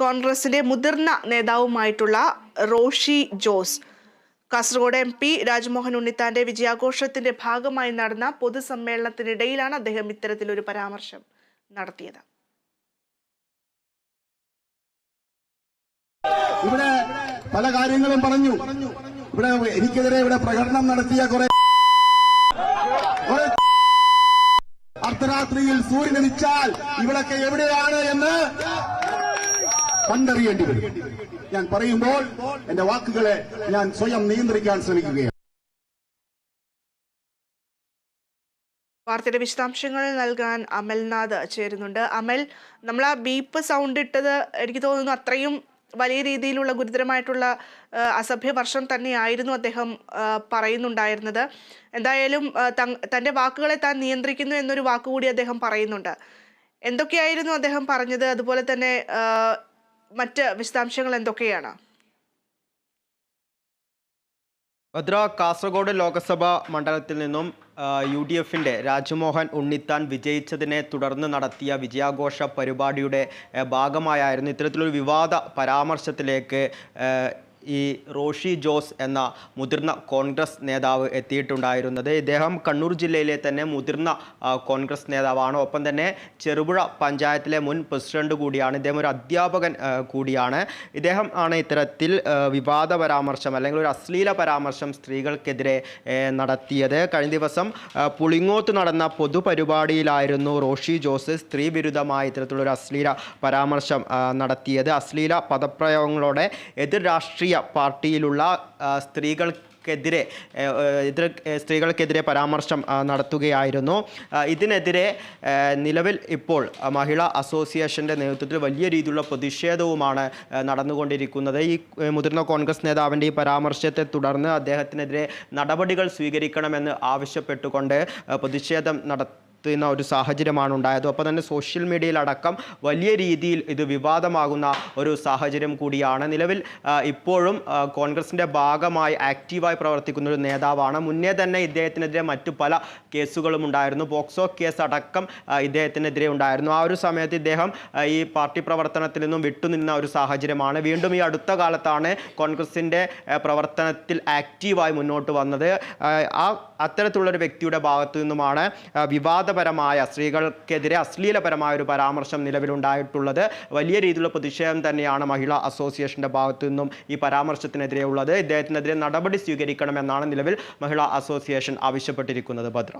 കോൺഗ്രസിന്റെ മുതിർന്ന നേതാവുമായിട്ടുള്ള റോഷി ജോസ്. കാസർഗോഡ് എം പി രാജ്മോഹൻ ഉണ്ണിത്താന്റെ വിജയാഘോഷത്തിന്റെ ഭാഗമായി നടന്ന പൊതുസമ്മേളനത്തിനിടയിലാണ് അദ്ദേഹം ഇത്തരത്തിലൊരു പരാമർശം നടത്തിയത്. ഇവിടെ പല കാര്യങ്ങളും പറഞ്ഞു. ഇവിടെ എനിക്കെതിരെ ഇവിടെ പ്രകടനം നടത്തിയ കുറെ അർദ്ധരാത്രിയിൽ സൂര്യൻ ഉദിച്ചാൽ ഇവിടൊക്കെ എവിടെയാണ് എന്ന് കണ്ടറിയേണ്ടി വരും. ഞാൻ പറയുമ്പോൾ എന്റെ വാക്കുകളെ ഞാൻ സ്വയം നിയന്ത്രിക്കാൻ ശ്രമിക്കുകയാണ്. വാർത്തയുടെ വിശദാംശങ്ങൾ നൽകാൻ അമൽനാഥ് ചേരുന്നുണ്ട്. അമൽ നമ്മൾ ആ ബീപ്പ് സൗണ്ട് ഇട്ടത് എനിക്ക് തോന്നുന്നു അത്രയും വലിയ രീതിയിലുള്ള ഗുരുതരമായിട്ടുള്ള അസഭ്യ വർഷം തന്നെയായിരുന്നു അദ്ദേഹം പറയുന്നുണ്ടായിരുന്നത്. എന്തായാലും തന്റെ വാക്കുകളെ താൻ നിയന്ത്രിക്കുന്നു എന്നൊരു വാക്കുകൂടി അദ്ദേഹം പറയുന്നുണ്ട്. എന്തൊക്കെയായിരുന്നു അദ്ദേഹം പറഞ്ഞത്? അതുപോലെ തന്നെ മറ്റ് വിശദാംശങ്ങൾ എന്തൊക്കെയാണ്? ഭദ്ര കാസർഗോഡ് ലോക്സഭാ മണ്ഡലത്തിൽ നിന്നും യു ഡി എഫിന്റെ രാജ്മോഹൻ ഉണ്ണിത്താൻ വിജയിച്ചതിനെ തുടർന്ന് നടത്തിയ വിജയാഘോഷ പരിപാടിയുടെ ഭാഗമായായിരുന്നു ഇത്തരത്തിലൊരു വിവാദ പരാമർശത്തിലേക്ക് ഈ റോഷി ജോസ് എന്ന മുതിർന്ന കോൺഗ്രസ് നേതാവ് എത്തിയിട്ടുണ്ടായിരുന്നത്. ഇദ്ദേഹം കണ്ണൂർ ജില്ലയിലെ തന്നെ മുതിർന്ന കോൺഗ്രസ് നേതാവാണ്. ഒപ്പം തന്നെ ചെറുപുഴ പഞ്ചായത്തിലെ മുൻ പ്രസിഡന്റ് കൂടിയാണ്. ഇദ്ദേഹം ഒരു അധ്യാപകൻ കൂടിയാണ്. ഇദ്ദേഹം ആണ് ഇത്തരത്തിൽ വിവാദ പരാമർശം അല്ലെങ്കിൽ ഒരു അശ്ലീല പരാമർശം സ്ത്രീകൾക്കെതിരെ നടത്തിയത്. കഴിഞ്ഞ ദിവസം പുളിങ്ങോത്ത് നടന്ന പൊതുപരിപാടിയിലായിരുന്നു റോഷി ജോസ് സ്ത്രീ വിരുദ്ധമായ ഒരു അശ്ലീല പരാമർശം നടത്തിയത്. അശ്ലീല പദപ്രയോഗങ്ങളോടെ എതിർ രാഷ്ട്രീയ പാർട്ടിയിലുള്ള ഏ, ഏ, എതിർ സ്ത്രീകൾക്കെതിരെ പരാമർശം നടത്തുകയായിരുന്നു. ഇതിനെതിരെ നിലവിൽ ഇപ്പോൾ മഹിളാ അസോസിയേഷന്റെ നേതൃത്വത്തിൽ വലിയ രീതിയിലുള്ള പ്രതിഷേധവുമാണ് നടന്നുകൊണ്ടിരിക്കുന്നത്. ഈ മുതിർന്ന കോൺഗ്രസ് നേതാവിന്റെ ഈ പരാമർശത്തെ തുടർന്ന് അദ്ദേഹത്തിനെതിരെ നടപടികൾ സ്വീകരിക്കണമെന്ന് ആവശ്യപ്പെട്ടുകൊണ്ട് പ്രതിഷേധം നട ത്തുന്ന ഒരു സാഹചര്യമാണ് ഉണ്ടായത്. അപ്പോൾ തന്നെ സോഷ്യൽ മീഡിയയിലടക്കം വലിയ രീതിയിൽ ഇത് വിവാദമാകുന്ന ഒരു സാഹചര്യം കൂടിയാണ്. നിലവിൽ ഇപ്പോഴും കോൺഗ്രസിന്റെ ഭാഗമായി ആക്റ്റീവായി പ്രവർത്തിക്കുന്ന ഒരു നേതാവാണ്. മുന്നേ തന്നെ ഇദ്ദേഹത്തിനെതിരെ മറ്റു പല കേസുകളും ഉണ്ടായിരുന്നു. പോക്സോ കേസ് അടക്കം ഇദ്ദേഹത്തിനെതിരെ ഉണ്ടായിരുന്നു. ആ ഒരു സമയത്ത് ഇദ്ദേഹം ഈ പാർട്ടി പ്രവർത്തനത്തിൽ നിന്നും വിട്ടുനിന്ന ഒരു സാഹചര്യമാണ്. വീണ്ടും ഈ അടുത്ത കാലത്താണ് കോൺഗ്രസിന്റെ പ്രവർത്തനത്തിൽ ആക്റ്റീവായി മുന്നോട്ട് വന്നത്. ആ, അത്തരത്തിലുള്ളൊരു വ്യക്തിയുടെ ഭാഗത്തു നിന്നുമാണ് ആ, വിവാദപരമായ സ്ത്രീകൾക്കെതിരെ അശ്ലീലപരമായ ഒരു പരാമർശം നിലവിലുണ്ടായിട്ടുള്ളത്. വലിയ രീതിയിലുള്ള പ്രതിഷേധം തന്നെയാണ് മഹിളാ അസോസിയേഷന്റെ ഭാഗത്തു നിന്നും ഈ പരാമർശത്തിനെതിരെ ഉള്ളത് ഇദ്ദേഹത്തിനെതിരെ നടപടി സ്വീകരിക്കണമെന്നാണ് നിലവിൽ മഹിളാ അസോസിയേഷൻ ആവശ്യപ്പെട്ടിരിക്കുന്നത് ഭദ്ര.